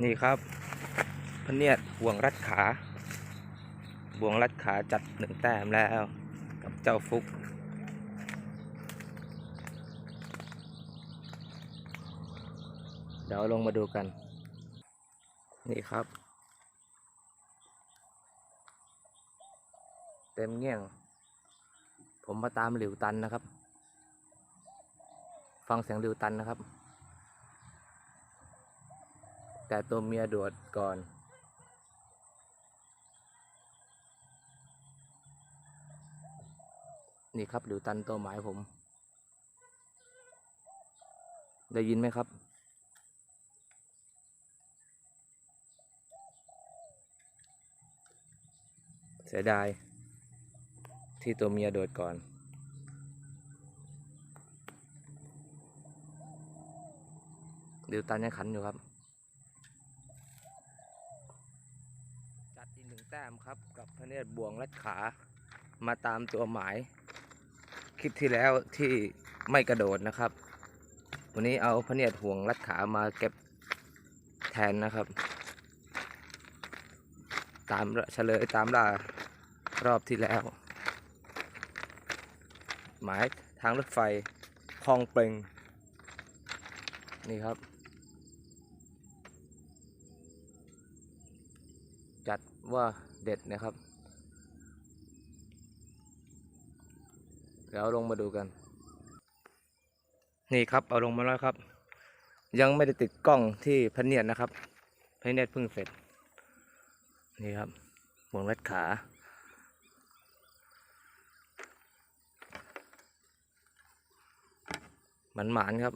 นี่ครับพเนียดห่วงรัดขาบ่วงรัดขาจัดหนึ่งแต้มแล้ว กับเจ้าฟุก เดี๋ยวลงมาดูกัน นี่ครับ เต็มเงี้ยง ผมมาตามหลิวตันนะครับ ฟังเสียงหลิวตันนะครับ แต่ตัวเมียโดดก่อน นี่ครับหลิวตันตัวหมายผม ได้ยินไหมครับเสียดาย ที่ตัวเมียโดดก่อน เดิวตันยังขันอยู่ครับ จัดอีกหนึ่ง แต้มครับกับพระเนตรบวงรัดขามาตามตัวหมาย คลิปที่แล้วที่ไม่กระโดดนะครับ วันนี้เอาพระเนตรห่วงรัดขามาเก็บแทนนะครับ ตามเฉลยตามล่ารอบที่แล้ว หมายทางรถไฟคลองเปงนี่ครับ จัดว่าเด็ดนะครับ เดี๋ยวลงมาดูกัน นี่ครับเอาลงมาแล้วครับ ยังไม่ได้ติดกล้องที่พเนียดนะครับพเนียดเพิ่งเสร็จ นี่ครับห่วงรัดขามันหมานๆครับ